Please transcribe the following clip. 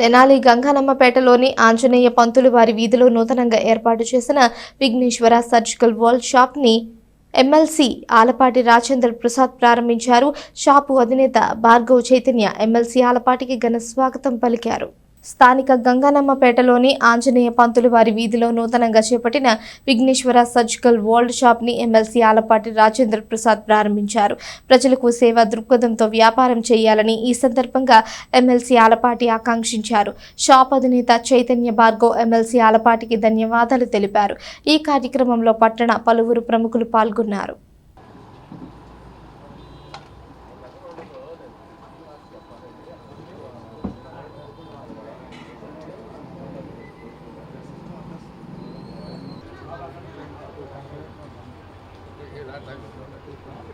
తెనాలి గంగానమ్మపేటలోని ఆంజనేయ పంతులు వారి వీధిలో నూతనంగా ఏర్పాటు చేసిన విఘ్నేశ్వర సర్జికల్ వరల్డ్ షాప్ని ఎమ్మెల్సీ ఆలపాటి రాజేంద్ర ప్రసాద్ ప్రారంభించారు. షాపు అధినేత భార్గవ్ చైతన్య ఎమ్మెల్సీ ఆలపాటికి ఘన స్వాగతం పలికారు. స్థానిక గంగానమ్మపేటలోని ఆంజనేయ పంతులు వారి వీధిలో నూతనంగా చేపట్టిన విఘ్నేశ్వర సర్జికల్ వరల్డ్ షాప్ని ఎమ్మెల్సీ ఆలపాటి రాజేంద్ర ప్రసాద్ ప్రారంభించారు. ప్రజలకు సేవా దృక్పథంతో వ్యాపారం చేయాలని ఈ సందర్భంగా ఎమ్మెల్సీ ఆలపాటి ఆకాంక్షించారు. షాప్ అధినేత చైతన్య భార్గవ్ ఎమ్మెల్సీ ఆలపాటికి ధన్యవాదాలు తెలిపారు. ఈ కార్యక్రమంలో పట్టణ పలువురు ప్రముఖులు పాల్గొన్నారు. that time.